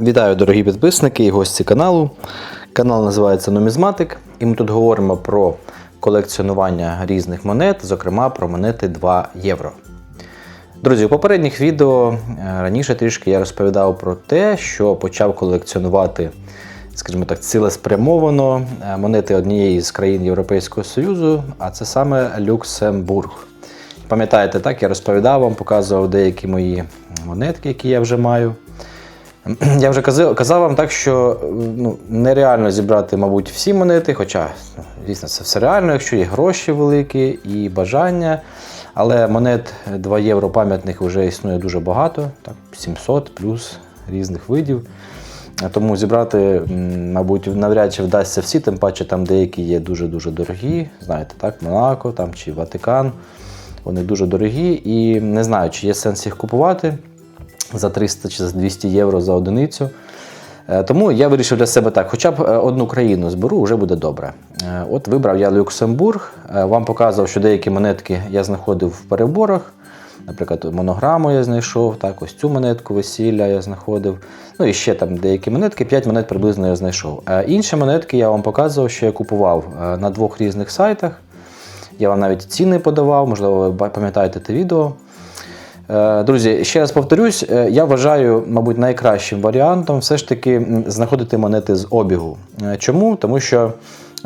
Вітаю, дорогі підписники і гості каналу. Канал називається Нумізматик, і ми тут говоримо про колекціонування різних монет, зокрема про монети 2 євро. Друзі, у попередніх відео е, раніше трішки я розповідав про те, що почав колекціонувати, скажімо так, цілеспрямовано е, монети однієї з країн Європейського Союзу, а це саме Люксембург. Пам'ятаєте, так, я розповідав вам, показував деякі мої монетки, які я вже маю. Я вже казав, казав вам так, що ну, нереально зібрати, мабуть, всі монети, хоча, звісно, це все реально, якщо є гроші великі і бажання. Але монет 2 євро пам'ятних вже існує дуже багато, так, 700 плюс різних видів. Тому зібрати, мабуть, навряд чи вдасться всі, тим паче там деякі є дуже-дуже дорогі. Знаєте, так, Монако там, чи Ватикан. Вони дуже дорогі і не знаю, чи є сенс їх купувати за 300 чи за 200 євро за одиницю. Е, Тому я вирішив для себе так: хоча б е, одну країну зберу, вже буде добре. Е, От вибрав я Люксембург, вам показував, що деякі монетки я знаходив в переборах. Наприклад, монограму я знайшов, так, ось цю монетку весілля я знаходив. Ну і ще там деякі монетки, 5 монет приблизно я знайшов. Інші монетки я вам показував, що я купував на двох різних сайтах. Я вам навіть ціни подавав, можливо, ви пам'ятаєте те відео. Е, Друзі, ще раз повторюсь, е, я вважаю, мабуть, найкращим варіантом все ж таки знаходити монети з обігу. Е, Чому? Тому що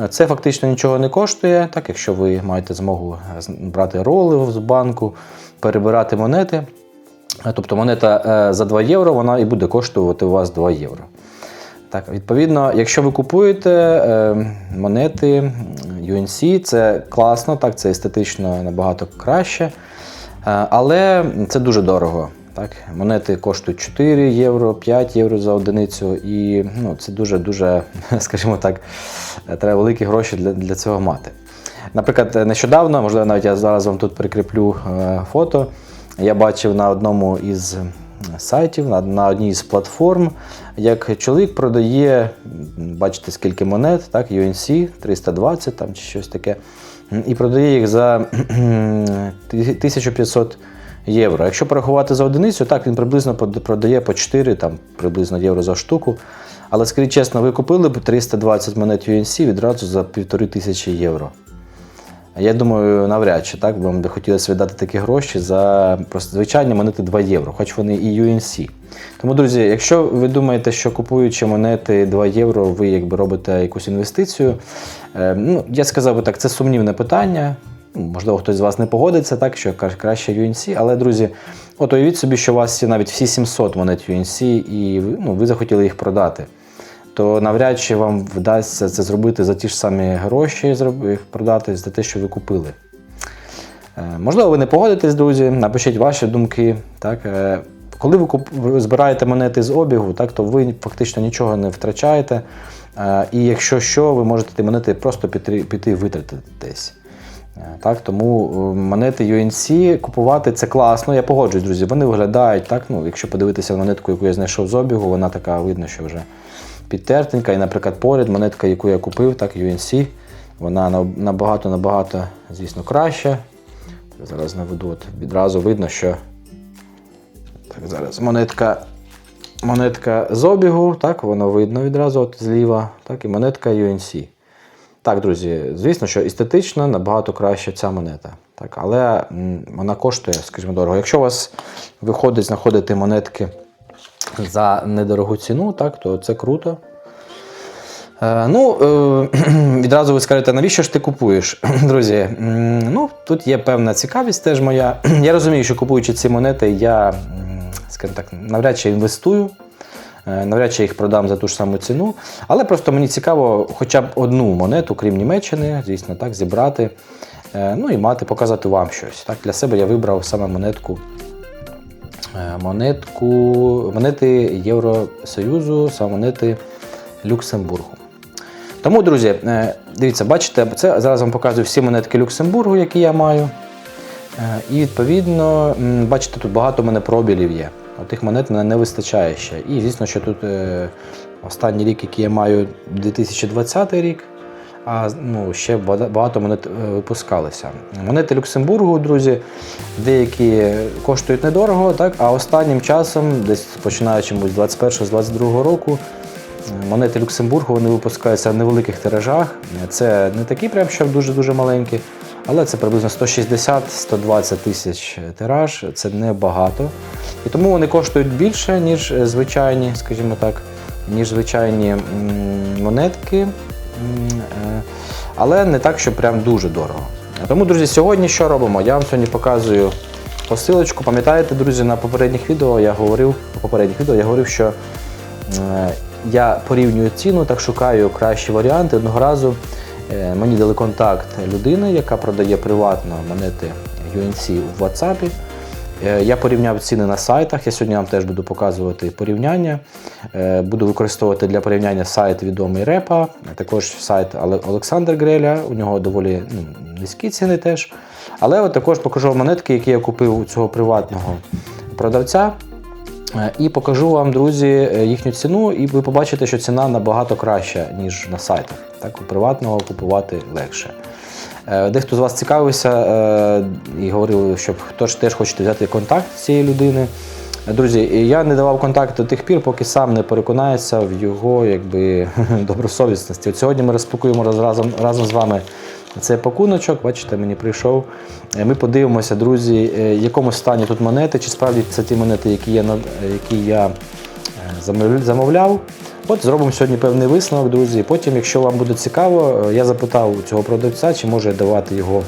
це фактично нічого не коштує, так якщо ви маєте змогу брати роли з банку, перебирати монети. Тобто монета за 2 євро вона і буде коштувати у вас 2 євро. Так, відповідно, якщо ви купуєте монети UNC, це класно, так, це естетично набагато краще. Е, але це дуже дорого. Так? Монети коштують 4 євро, 5 євро за одиницю, і ну, це дуже-дуже, скажімо так, е, треба великі гроші для, для цього мати. Наприклад, е, нещодавно, можливо, навіть я зараз вам тут прикріплю фото. Я бачив на одному із сайтів, на, на одній з платформ, як чоловік продає, бачите, скільки монет, так, UNC 320 там, чи щось таке, і продає їх за 1500 євро. Якщо порахувати за одиницю, так він приблизно продає по 4 там, приблизно євро за штуку. Але скажіть чесно, ви купили б 320 монет UNC відразу за 1500 євро. Я думаю, навряд чи так вам би хотілося віддати такі гроші за просто звичайні монети 2 євро, хоч вони і UNC. Тому, друзі, якщо ви думаєте, що купуючи монети 2 євро, ви якби робите якусь інвестицію, е, ну, я сказав би так, це сумнівне питання. Ну, Можливо, хтось з вас не погодиться, так, що краще UNC, але, друзі, от уявіть собі, що у вас є навіть всі 700 монет UNC, і ну, ви захотіли їх продати то навряд чи вам вдасться це зробити за ті ж самі гроші, їх продати за те, що ви купили. Е, Можливо, ви не погодитесь, друзі, напишіть ваші думки. Так? е, Коли ви збираєте монети з обігу, так, то ви фактично нічого не втрачаєте. Е, І якщо що, ви можете ті монети просто піти, піти витратити десь. Так, тому монети UNC купувати це класно, я погоджуюсь, друзі. Вони виглядають так. Ну, якщо подивитися на монетку, яку я знайшов з обігу, вона така видно, що вже підтертенька. І, наприклад, поряд монетка, яку я купив, так, UNC, вона набагато-набагато, звісно, краща. Зараз наведу, от відразу видно, що так, зараз монетка, монетка з обігу, так, воно видно відразу от зліва, так, і монетка UNC. Так, друзі, звісно, що естетично набагато краще ця монета. Так, але вона коштує, скажімо, дорого. Якщо у вас виходить знаходити монетки за недорогу ціну, так, то це круто. Е, ну, е, відразу ви скажете, навіщо ж ти купуєш? Друзі, ну, тут є певна цікавість теж моя. Я розумію, що купуючи ці монети, я, скажімо так, навряд чи інвестую. Е, Навряд чи їх продам за ту ж саму ціну. Але просто мені цікаво хоча б одну монету, крім Німеччини, звісно, так, зібрати. Ну і мати, показати вам щось. Так, Для себе я вибрав саме монетку. Е, Монетку, монети Євросоюзу, саме монети Люксембургу. Тому, друзі, е, дивіться, бачите, це зараз вам показую всі монетки Люксембургу, які я маю. Е, І відповідно, бачите, тут багато в мене пробілів є. Тих монет мене не вистачає ще. І звісно, що тут останній рік, який я маю, 2020 рік. А ну, ще багато монет е, випускалися. Монети Люксембургу, друзі, деякі коштують недорого, так? а останнім часом, десь починаючи з 21-22 року, монети Люксембургу вони випускаються в невеликих тиражах. Це не такі прям що дуже-дуже маленькі, але це приблизно 160-120 тисяч тираж, це небагато. І тому вони коштують більше, ніж звичайні, скажімо так, ніж звичайні монетки. Е, Але не так, що прям дуже дорого. Тому, друзі, сьогодні що робимо? Я вам сьогодні показую посилочку. Пам'ятаєте, друзі, на попередніх відео я говорив, попередніх відео я говорив, що е, я порівнюю ціну, так шукаю кращі варіанти. Одного разу е, мені дали контакт людини, яка продає приватно монети UNC в WhatsApp. Е, Я порівняв ціни на сайтах. Я сьогодні вам теж буду показувати порівняння. Е, Буду використовувати для порівняння сайт відомий Репа, також сайт Олександр Греля. У нього доволі ну, низькі ціни теж. Але от також покажу вам монетки, які я купив у цього приватного продавця. Е, І покажу вам, друзі, їхню ціну, і ви побачите, що ціна набагато краща, ніж на сайтах. Так, у приватного купувати легше. Е, Дехто з вас цікавився е, і говорив, що хто ж теж хочете взяти контакт з цієї людини. Друзі, я не давав контакт до тих пір, поки сам не переконаюся в його якби, добросовісності. От сьогодні ми розпакуємо разом, разом з вами цей пакуночок. Бачите, мені прийшов. Е, Ми подивимося, друзі, в якому стані тут монети, чи справді це ті монети, які я, які я замовляв. От зробимо сьогодні певний висновок, друзі. Потім, якщо вам буде цікаво, е, я запитав цього продавця, чи може давати його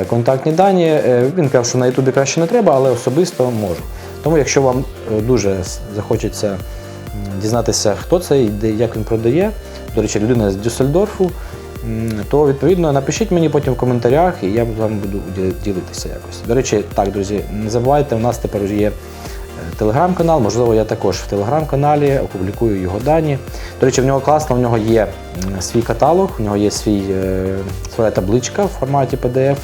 е, контактні дані. Е, Він казав, що на Ютубі краще не треба, але особисто можу. Тому, якщо вам дуже захочеться дізнатися, хто це і як він продає, до речі, людина з Дюссельдорфу, то відповідно напишіть мені потім в коментарях, і я з вами буду ділитися якось. До речі, так, друзі, не забувайте, у нас тепер є телеграм-канал, можливо, я також в телеграм-каналі опублікую його дані. До речі, в нього класно, в нього є свій каталог, в нього є свій, е, своя табличка в форматі PDF.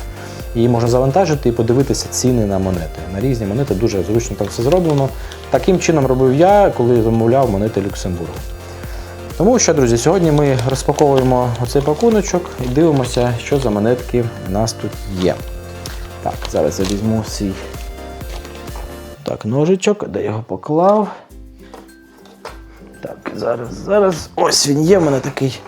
Її можна завантажити і подивитися ціни на монети. На різні монети дуже зручно там все зроблено. Таким чином робив я, коли замовляв монети Люксембургу. Тому що, друзі, сьогодні ми розпаковуємо оцей пакуночок і дивимося, що за монетки у нас тут є. Так, зараз я візьму свій так, ножичок, де його поклав. Так, зараз, зараз. Ось він є, в мене такий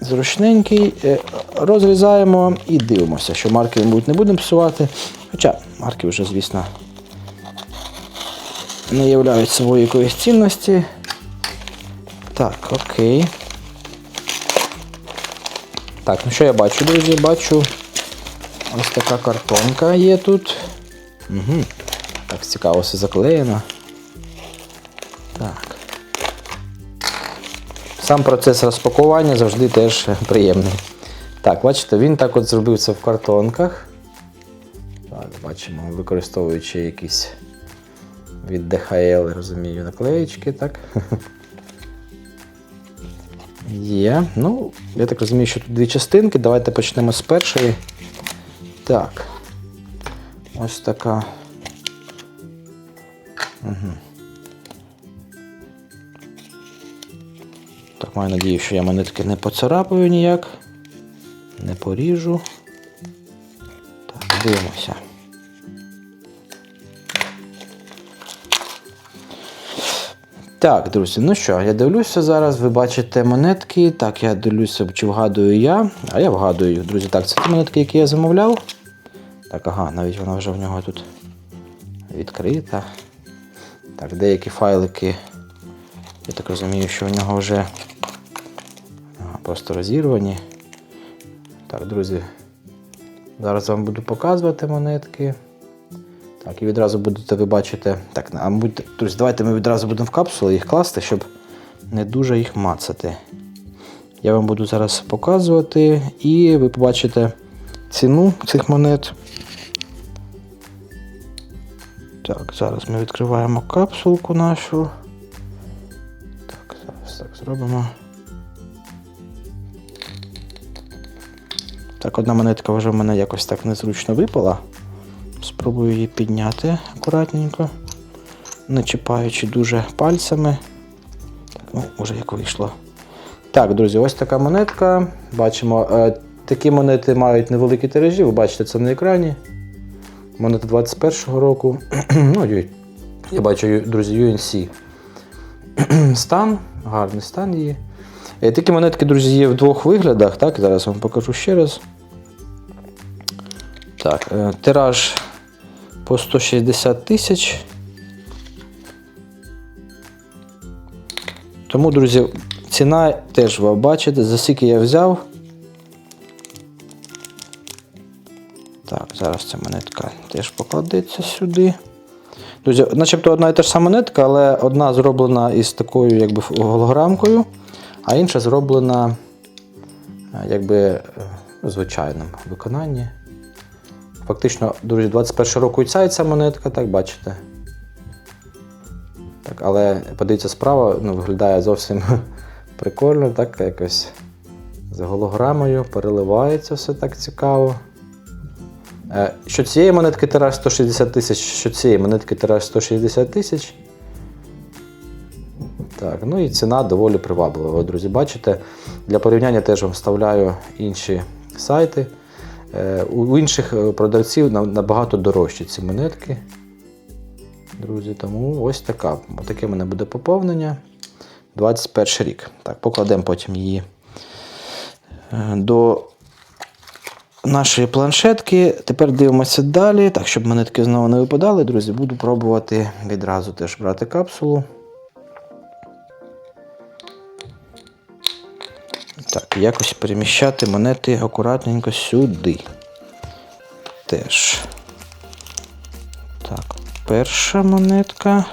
зручненький. Е, Розрізаємо і дивимося, що марки, мабуть, не будемо псувати. Хоча марки вже, звісно, не являють собою якоїсь цінності. Так, окей. Так, ну що я бачу, друзі? Бачу ось така картонка є тут. Угу. Так, цікаво все заклеєно. Так. Сам процес розпакування завжди теж приємний. Так, бачите, він так от зробив це в картонках. Так, бачимо, використовуючи якісь від DHL, розумію, наклеїчки, так. Є. Ну, я так розумію, що тут дві частинки. Давайте почнемо з першої. Так. Ось така. Угу. Так, маю надію, що я монетки не поцарапаю ніяк. Не поріжу. Так, дивимося. Так, друзі, ну що, я дивлюся зараз, ви бачите монетки. Так, я дивлюся, чи вгадую я. А я вгадую їх, друзі. Так, це ті монетки, які я замовляв. Так, ага, навіть вона вже в нього тут відкрита. Так, деякі файлики. Я так розумію, що в нього вже просто розірвані. Так, друзі. Зараз вам буду показувати монетки. Так, і відразу будете ви бачите. Так, а мабуть, друзі, давайте ми відразу будемо в капсули їх класти, щоб не дуже їх мацати. Я вам буду зараз показувати, і ви побачите ціну цих монет. Так, зараз ми відкриваємо капсулку нашу. Так, зараз так зробимо. Так, одна монетка вже в мене якось так незручно випала. Спробую її підняти акуратненько, не чіпаючи дуже пальцями. Так, ну, може як вийшло. Так, друзі, ось така монетка. Бачимо, е, такі монети мають невеликі тиражі, ви бачите це на екрані. Монета 21-го року. ну, я бачу, друзі, UNC. стан, гарний стан її. Е, Такі монетки, друзі, є в двох виглядах. Так, зараз вам покажу ще раз. Так, е, тираж по 160 тисяч. Тому, друзі, ціна теж ви бачите, за скільки я взяв. Зараз ця монетка теж покладеться сюди. Друзі, начебто одна і та ж сама монетка, але одна зроблена із такою якби голограмкою, а інша зроблена е, якби е, у звичайному виконанні. Фактично, друзі, 21 року і ця і ця монетка, так бачите. Так, але подивіться справа, ну, виглядає зовсім прикольно, так якось з голограмою, переливається все так цікаво. Е, Що цієї монетки тираж 160 тисяч, що цієї монетки тираж 160 тисяч. Так, ну і ціна доволі приваблива. Друзі, бачите, для порівняння теж вам вставляю інші сайти. Е, У інших е, продавців набагато дорожчі ці монетки. Друзі, тому ось така. Таке в мене буде поповнення. 21 рік. Так, покладемо потім її до нашої планшетки. Тепер дивимося далі. Так, щоб монетки знову не випадали, друзі, буду пробувати відразу теж брати капсулу. Так, якось переміщати монети акуратненько сюди. Теж. Так, перша монетка.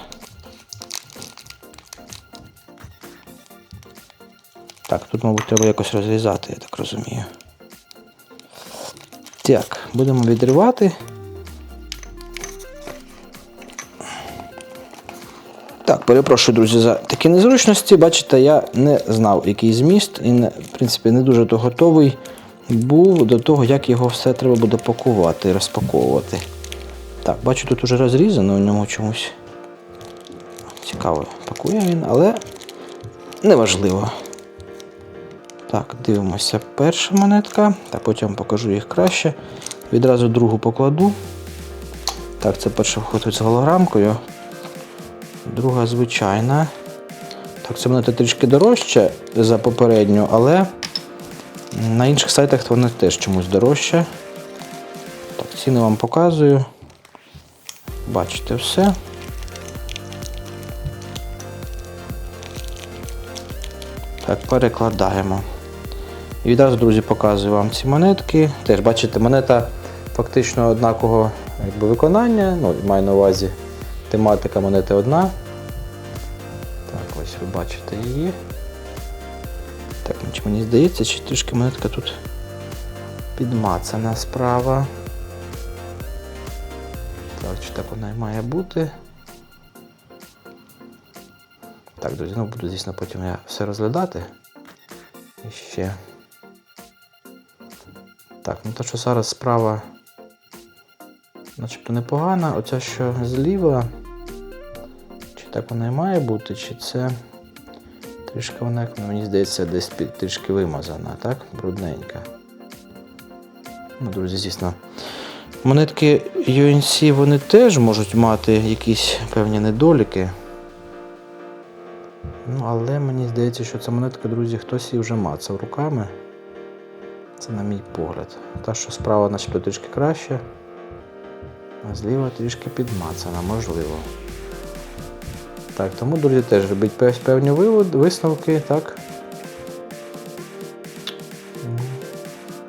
Так, тут, мабуть, треба якось розрізати, я так розумію. Так, будемо відривати. Так, перепрошую, друзі, за такі незручності. Бачите, я не знав, який зміст, і, не, в принципі, не дуже то готовий був до того, як його все треба буде пакувати розпаковувати. Так, бачу, тут уже розрізано у ньому чомусь. Цікаво, пакує він, але неважливо. Так, дивимося перша монетка, та потім покажу їх краще. Відразу другу покладу. Так, це перша входить з голограмкою. Друга звичайна. Так, це монета трішки дорожча за попередню, але на інших сайтах вона теж чомусь дорожча. Так, ціни вам показую. Бачите все. Так, перекладаємо. І відразу, друзі, показую вам ці монетки. Теж бачите, монета фактично однакового якби, виконання. Ну, маю на увазі тематика монети одна. Так, ось ви бачите її. Так, ну, мені здається, чи трішки монетка тут підмацана справа. Так, чи так вона і має бути. Так, друзі, ну буду, звісно, потім я все розглядати. І ще. Так, ну то, що зараз справа начебто непогана. Оця що зліва. Чи так вона і має бути, чи це трішки вона, як мені здається, десь трішки вимазана, так? Брудненька. Ну, друзі, звісно. Монетки UNC вони теж можуть мати якісь певні недоліки. Ну, але мені здається, що ця монетка, друзі, хтось її вже мацав руками. На мій погляд. Та, що справа начебто трішки краще, а зліва трішки підмацана, можливо. Так, тому, друзі, теж робіть певні висновки, так.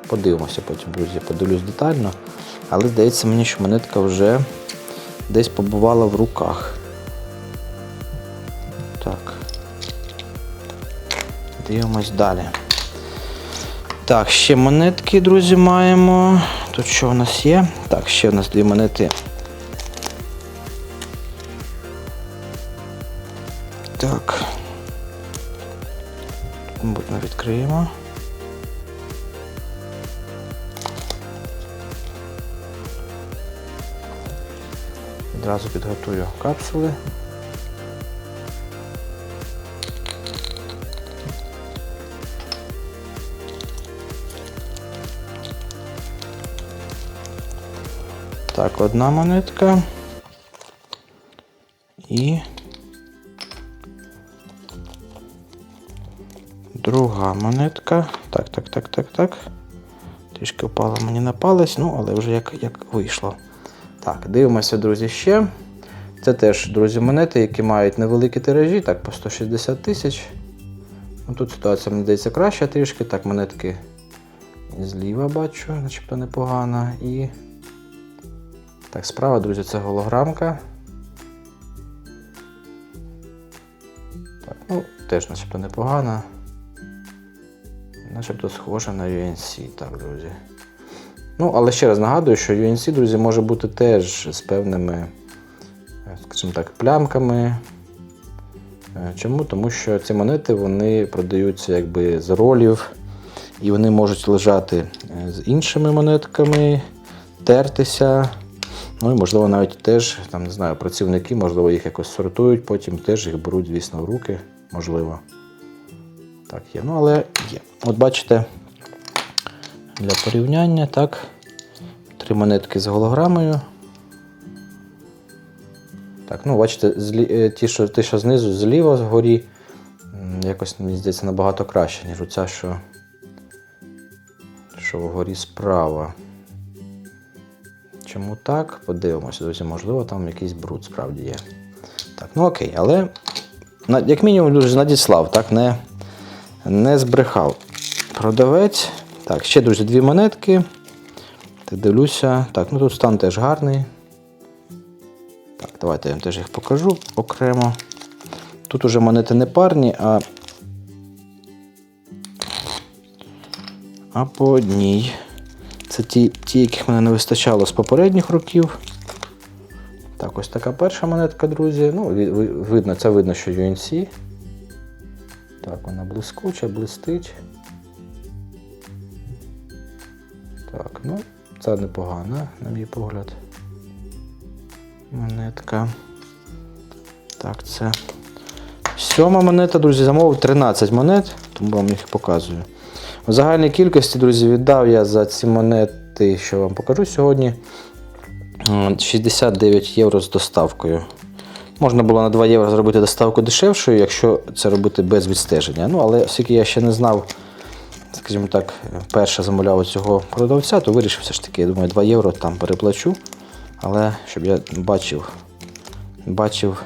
Подивимося потім, друзі, подивлюсь детально. Але здається мені, що монетка вже десь побувала в руках. Так. Дивимось далі. Так, ще монетки, друзі, маємо. Тут що у нас є? Так, ще у нас дві монети. Так. Мабуть, відкриємо. Відразу підготую капсули. Так, одна монетка. І. Друга монетка. Так, так, так, так, так. Трішки впала мені на палець, ну, але вже як, як вийшло. Так, дивимося, друзі, ще. Це теж, друзі, монети, які мають невеликі тиражі, так, по 160 тисяч. Ну, Тут ситуація, мені здається, краща трішки. Так, монетки зліва бачу, начебто непогана. І. Так, справа, друзі, це голограмка. Так, ну, теж начебто непогана. Начебто схожа на UNC, так, друзі. Ну, але ще раз нагадую, що UNC, друзі, може бути теж з певними, е, скажімо так, плямками. Е, Чому? Тому що ці монети вони продаються якби з ролів, і вони можуть лежати е, з іншими монетками, тертися. Ну і можливо навіть теж, там, не знаю, працівники, можливо, їх якось сортують, потім теж їх беруть, звісно, в руки, можливо. Так, є. Ну, але є. От бачите, для порівняння, так. Три монетки з голограмою. Так, ну бачите, злі, е, ті, що, ті, що знизу, зліва згорі, якось, мені здається, набагато краще, ніж оця, що, що вгорі справа. Чому так? Подивимося, друзі, можливо, там якийсь бруд справді є. Так, ну окей, але як мінімум дуже надіслав, так, не, не збрехав. Продавець. Так, ще, друзі, дві монетки. Так, дивлюся. Так, ну тут стан теж гарний. Так, давайте я вам теж їх покажу окремо. Тут уже монети не парні, а. А по одній. Це ті, ті, яких мене не вистачало з попередніх років. Так, ось така перша монетка, друзі. Ну, ви- ви- видно, це видно, що UNC. Так, вона блискуча, блистить. Так, ну, це непогана, на мій погляд. Монетка. Так, це. Сьома монета, друзі, замовив 13 монет, тому вам їх показую. В загальній кількості, друзі, віддав я за ці монети, що вам покажу сьогодні. 69 євро з доставкою. Можна було на 2 євро зробити доставку дешевшою, якщо це робити без відстеження. Ну, але оскільки я ще не знав, скажімо так, перше замовляв у цього продавця, то вирішив все ж таки, я думаю, 2 євро там переплачу. Але щоб я бачив, бачив,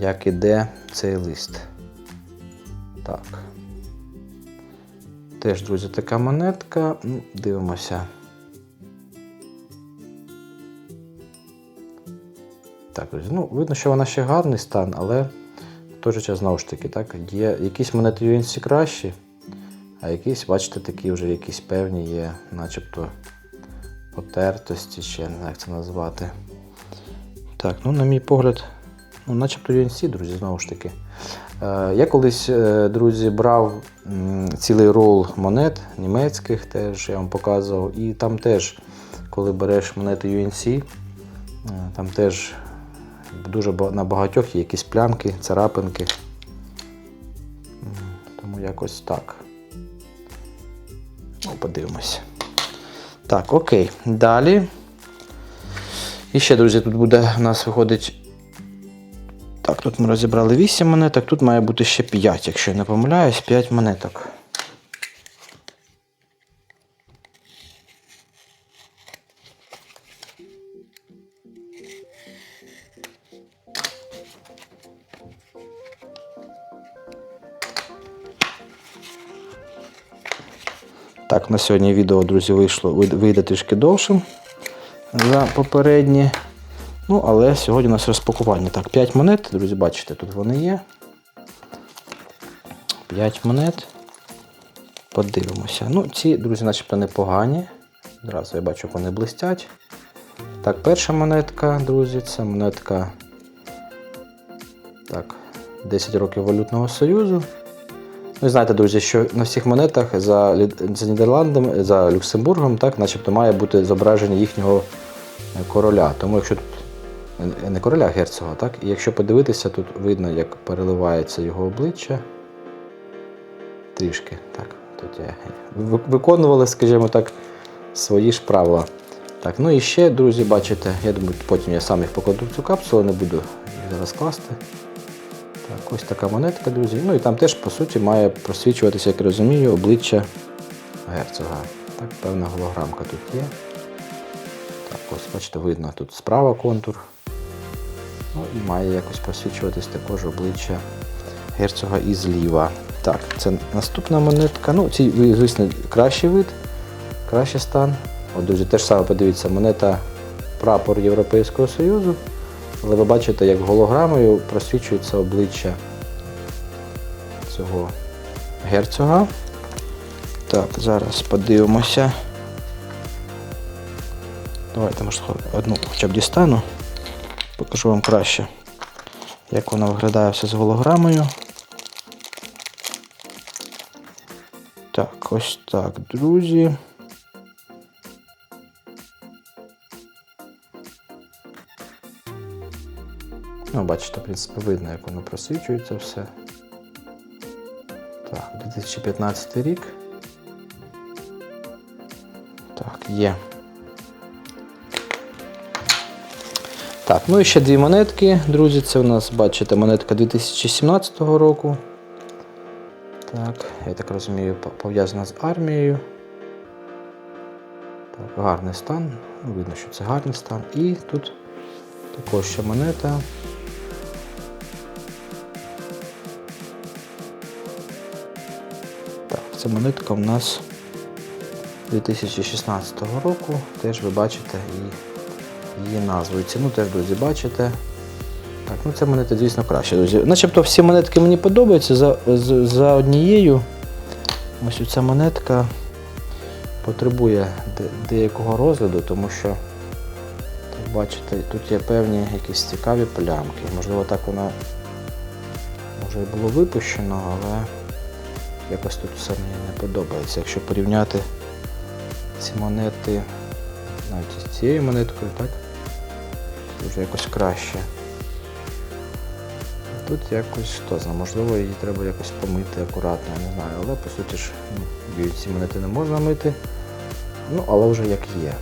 як іде цей лист. Так. Теж, друзі, така монетка. Ну, Дивимося. Так, друзі, ну, видно, що вона ще гарний стан, але в той же час, знову ж таки, так, є якісь монети UNC кращі, а якісь, бачите, такі вже якісь певні є, начебто потертості, ще не знаю, як це назвати. Так, ну, на мій погляд, ну, начебто UNC, друзі, знову ж таки. Е, Я колись, е, друзі, брав цілий рол монет німецьких, теж я вам показував. І там теж, коли береш монети UNC, е, там теж дуже на багатьох є якісь плямки, царапинки. Тому якось так. Ну, подивимось. Так, окей. Далі. І ще, друзі, тут буде у нас виходить так, тут ми розібрали 8 монеток, тут має бути ще 5, якщо я не помиляюсь, 5 монеток. Так, на сьогодні відео, друзі, вийшло, вийде- трішки довшим за попереднє. Ну, але сьогодні у нас розпакування. Так, 5 монет, друзі, бачите, тут вони є. 5 монет. Подивимося. Ну, ці, друзі, начебто непогані. Одразу я бачу, як вони блистять. Так, перша монетка, друзі, це монетка. Так, 10 років Валютного Союзу. Ви знаєте, друзі, що на всіх монетах за, за Нідерландами, за Люксембургом, так, начебто має бути зображення їхнього короля. Тому якщо тут не короля герцога, так? І якщо подивитися, тут видно, як переливається його обличчя. Трішки, так. Тут я виконували, скажімо так, свої ж правила. Так, ну і ще, друзі, бачите, я думаю, потім я сам їх покладу в цю капсулу, не буду їх зараз класти. Так, ось така монетка, друзі. Ну і там теж, по суті, має просвічуватися, як я розумію, обличчя герцога. Так, певна голограмка тут є. Так, ось, бачите, видно тут справа контур. Ну і має якось просвічуватись також обличчя герцога і зліва. Так, це наступна монетка. Ну, ви- звісно, кращий вид, кращий стан. От, друзі, теж саме подивіться, монета прапор Європейського Союзу. Але ви бачите, як голограмою просвічується обличчя цього герцога. Так, зараз подивимося. Давайте, може, одну хоча б дістану. Покажу вам краще, як вона виглядає все з голограмою. Так, ось так, друзі. Ну, бачите, в принципі, видно, як воно просвічується все. Так, 2015 рік. Так, є. Так, ну і ще дві монетки, друзі. Це у нас, бачите, монетка 2017 року. Так, я так розумію, пов'язана з армією. Так, гарний стан. Ну, Видно, що це гарний стан. І тут також ще монета. Так, ця монетка у нас 2016 року. Теж ви бачите її, її назву. Ціну теж, друзі, бачите. Так, ну це монети, звісно, краще, друзі. Начебто всі монетки мені подобаються за, з- за однією. Ось ця монетка потребує де- деякого розгляду, тому що, так бачите, тут є певні якісь цікаві плямки. Можливо, так вона і було випущено, але якось тут все мені не подобається. Якщо порівняти ці монети навіть з цією монеткою, так? Вже якось краще. Тут якось хто знає, можливо, її треба якось помити акуратно, не знаю. Але по суті ж ну, ці монети не можна мити. Ну, але вже як є.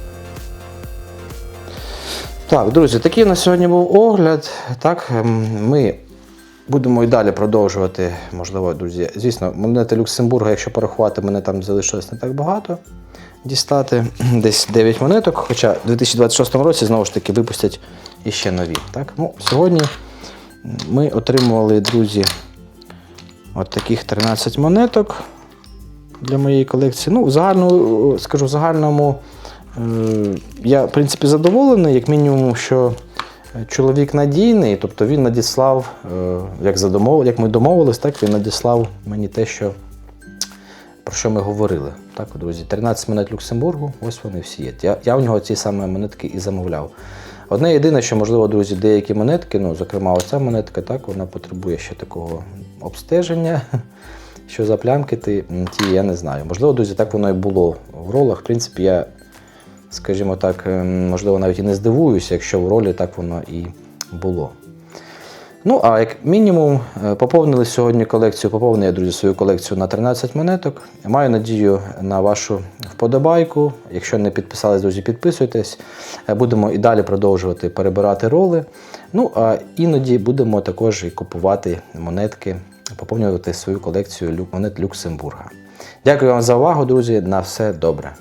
Так, друзі, такий на сьогодні був огляд. Так, ем, ми будемо і далі продовжувати, можливо, друзі. Звісно, монети Люксембурга, якщо порахувати, мене там залишилось не так багато дістати. Десь 9 монеток, хоча в 2026 році знову ж таки випустять іще нові. Так? Ну, сьогодні ми отримували, друзі, от таких 13 монеток для моєї колекції. Ну, в загальному, скажу, в загальному е, я, в принципі, задоволений, як мінімум, що чоловік надійний, тобто він надіслав, е, як, за домов... як ми домовились, так він надіслав мені те, що, про що ми говорили. Так, друзі, 13 монет Люксембургу, ось вони всі є. Я, я в нього ці саме монетки і замовляв. Одне єдине, що, можливо, друзі, деякі монетки, ну, зокрема, оця монетка, так, вона потребує ще такого обстеження. Що за плямки ти, ті, я не знаю. Можливо, друзі, так воно і було в ролах. В принципі, я, скажімо так, ем, можливо, навіть і не здивуюся, якщо в ролі так воно і було. Ну, а як мінімум, е, поповнили сьогодні колекцію, поповнив я, друзі, свою колекцію на 13 монеток. Маю надію на вашу вподобайку. Якщо не підписались, друзі, підписуйтесь. Е, Будемо і далі продовжувати перебирати роли. Ну, а іноді будемо також і купувати монетки, поповнювати свою колекцію монет Люксембурга. Дякую вам за увагу, друзі. На все добре.